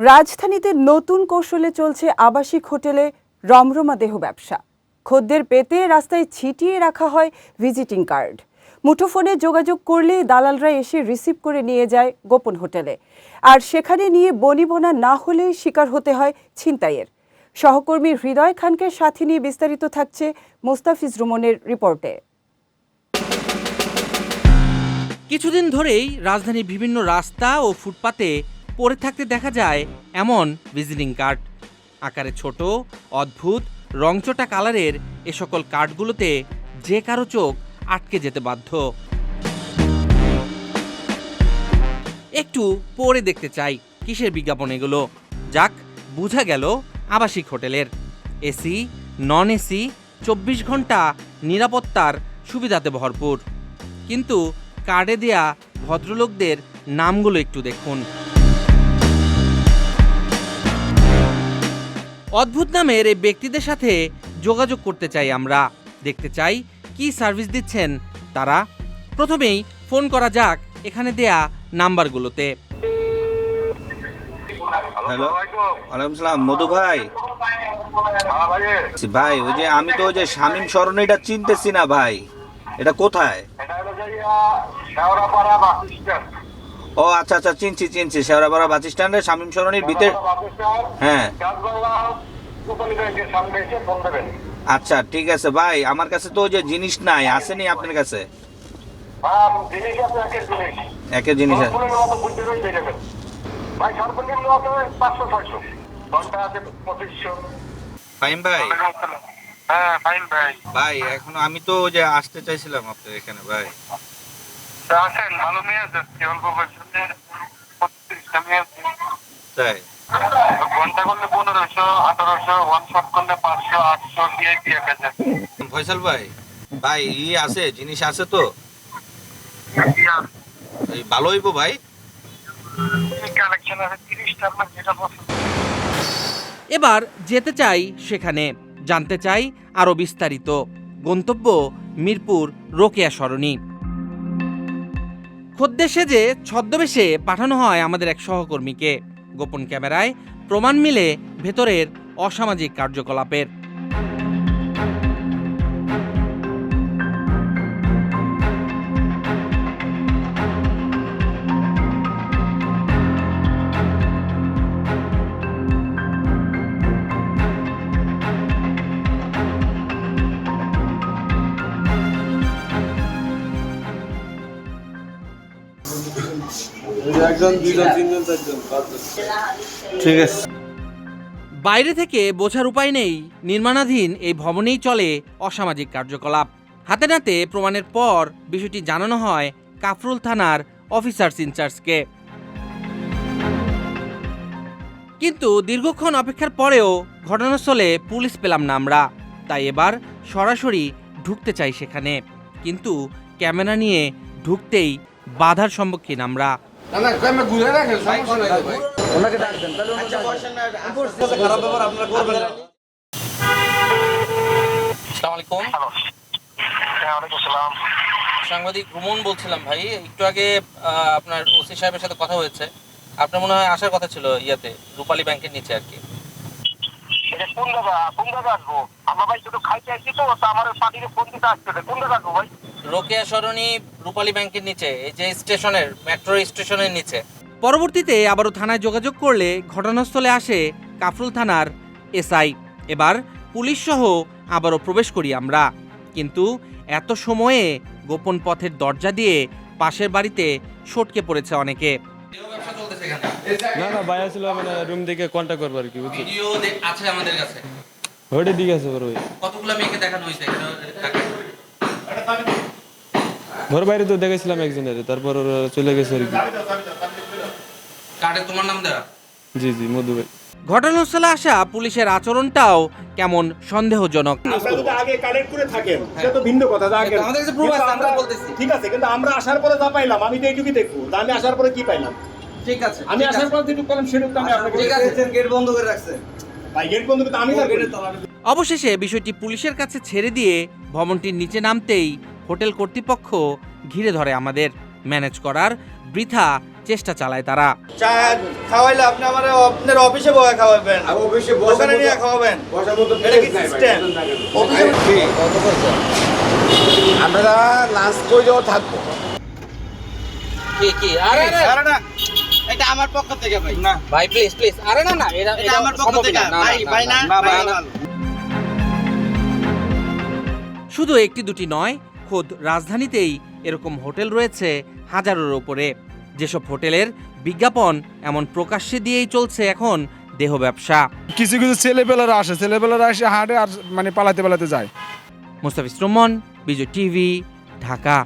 রাজধানীতে নতুন কৌশলে চলছে আবাসিক হোটেলে রমরমা দেহ ব্যবসা। খদ্দের পেতে রাস্তায় ছিটিয়ে রাখা হয় ভিজিটিং কার্ড। মুঠোফোনে যোগাযোগ করলে দালালরা এসে রিসিভ করে নিয়ে যায় গোপন হোটেলে। আর সেখানে নিয়ে বনিবনা না হলে শিকার হতে হয় ছিনতাইয়ের। সহকর্মী হৃদয় খানকে সাথে নিয়ে বিস্তারিত থাকছে মোস্তাফিজ রুমনের রিপোর্টে। কিছুদিন ধরেই রাজধানীর বিভিন্ন রাস্তা ও ফুটপাতে পড়ে থাকতে দেখা যায় এমন ভিজিটিং কার্ড আকারে ছোট, অদ্ভুত, রংচটা কালারের এ সকল কার্ডগুলোতে যে কারও চোখ আটকে যেতে বাধ্য। একটু পরে দেখতে চাই কিসের বিজ্ঞাপন এগুলো। যাক, বোঝা গেল আবাসিক হোটেলের। এসি নন এসি চব্বিশ ঘণ্টা নিরাপত্তার সুবিধাতে ভরপুর। কিন্তু কার্ডে দেয়া ভদ্রলোকদের নামগুলো একটু দেখুন। অদ্ভুত নামের এই ব্যক্তিদের সাথে যোগাযোগ করতে চাই আমরা। দেখতে চাই কি সার্ভিস দিচ্ছেন তারা। প্রথমেই ফোন করা যাক এখানে দেয়া নাম্বারগুলোতে। হ্যালো ওয়ালাইকুম সালাম মধু ভাই। ভাই ওই যে আমি তো ওই যে শামীম সরণিটা চিনতেছি না ভাই। এটা কোথায়? ও আচ্ছা আচ্ছা চিনছি চিনছি। শেওড়াপাড়া বাস স্ট্যান্ডে শামীম সরণির ভিতরে হ্যাঁ। আচ্ছা ঠিক আছে। ভাই আমার কাছে তো ওই যে জিনিস নাই আসেনি আপনার কাছে? একের জিনিস। ভাই হ্যাঁ ফাইন ভাই। ভাই এখন আমি তো ওই যে আসতে চাইছিলাম আপনার এখানে ভাই। আসেন ভালো মেয়ে যাচ্ছি অল্প বয়সে পঁচিশটা মেয়ে তাই? ঘণ্টা করলে পনেরোশো আঠারোশো ওয়ান শট করলে পাঁচশো আটশো ভিআইপি এক হাজার ফয়সাল ভাই ভাই ই আছে জিনিস আছে তো? এই ভালো হইব ভাই? কালেকশন আছে তিরিশটা আপনার যেটা পছন্দ। এবার যেতে চাই সেখানে জানতে চাই আরও বিস্তারিত। গন্তব্য মিরপুর রোকেয়া সরণি। খদ্দের সেজে ছদ্মবেশে পাঠানো হয় আমাদের এক সহকর্মীকে। গোপন ক্যামেরায় প্রমাণ মিলে ভেতরের অসামাজিক কার্যকলাপের। ঠিক আছে। বাইরে থেকে বোঝার উপায় নেই, নির্মাণাধীন এই ভবনেই চলে অসামাজিক কার্যকলাপ। হাতে নাতে প্রমাণের পর বিষয়টি জানানো হয় কাফরুল থানার অফিসার্স ইনচার্জকে কিন্তু দীর্ঘক্ষণ অপেক্ষার পরেও ঘটনাস্থলে পুলিশ পেলাম না আমরা। তাই এবার সরাসরি ঢুকতে চাই সেখানে। কিন্তু ক্যামেরা নিয়ে ঢুকতেই বাধার সম্মুখীন আমরা। না না ক্যামেরা ঘুরে রাখেন সমস্যা নাই তো আলাইকুম। হ্যালো। হ্যাঁ সাংবাদিক রুমন বলছিলাম ভাই একটু আগে আহ, আপনার ওসি সাহেবের সাথে কথা হয়েছে। আপনার মনে হয় আসার কথা ছিল ইয়াতে রূপালী ব্যাংকের নিচে আর কি। এটা কোন জায়গা কোন জায়গা আসব? আমরা ভাই শুধু খাইতে আসছি তো তা আমার পার্টিকে ফোন দিতে আসছে। কোন জায়গা আসব ভাই? রোকেয়া সরণি রূপালী ব্যাংকের নিচে এই যে স্টেশনের মেট্রো স্টেশনের নিচে। পরবর্তীতে আবারও থানায় যোগাযোগ করলে ঘটনাস্থলে আসে কাফরুল থানার এসআই। এবার পুলিশ সহ আবারও প্রবেশ করি আমরা। কিন্তু এত সময়ে গোপন পথের দরজা দিয়ে পাশের বাড়িতে সটকে পড়েছে অনেকে। না না ভাই আসলে মানে রুম থেকে কন্ট্যাক্ট করব আর কি বুঝছি? ভিডিও আছে আমাদের কাছে। ওইটা দিকে আছে বড় কতগুলো মেয়েকে দেখানো হয়েছে? ঘর বাইরে তো দেখেছিলাম একজনের তারপর ওরা চলে গেছে আর কি। কার্ডে তোমার নাম জি জি মধু ভাই। ঘটনাস্থলে আসা পুলিশের আচরণটাও কেমন সন্দেহজনক? আগে কালেক্ট করে থাকেন সেটা তো ভিন্ন কথা আমাদের কাছে proof আছে, আমরা বলতেছি। ঠিক আছে কিন্তু আমরা আসার পরে যা পাইলাম আমি তো এইটুকুই দেখব। আমি আসার পরে কি পাইলাম? ঠিক আছে আমি আসার পরে যেটুকু পেলাম সেটুকু আমি আপনাকে গেট বন্ধ করে রাখছে। ভাই গেট বন্ধ কিন্তু আমি অবশেষে বিষয়টি পুলিশের কাছে ছেড়ে দিয়ে ভবনটির নিচে নামতেই হোটেল কর্তৃপক্ষ ঘিরে ধরে আমাদের। ম্যানেজ করার বৃথা চেষ্টা চালায় তারা। চা খাওয়াইলে আপনি আমার আপনার অফিসে বয়ে খাওয়াবেন। দোকানে নিয়ে খাওয়াবেন। এটা কি সিস্টেম আমরা লাঞ্চ করেও থাকব। কি কি? আরে আরে। না এটা আমার পক্ষ থেকে ভাই। না। ভাই প্লিজ প্লিজ আরে না না এটা এটা আমার পক্ষ থেকে। ভাই ভাই না। না। শুধু একটি দুটি নয় খোদ রাজধানীতেই এরকম হোটেল রয়েছে হাজারের ওপরে যেসব হোটেলের বিজ্ঞাপন এমন প্রকাশ্যে দিয়েই চলছে এখন দেহ ব্যবসা। কিছু কিছু ছেলেপেলারা আসে ছেলেপেলারা আসে হাটে আর মানে পালাতে পালাতে যায়। মুস্তাফিজ রহমান বিজয় টিভি ঢাকা।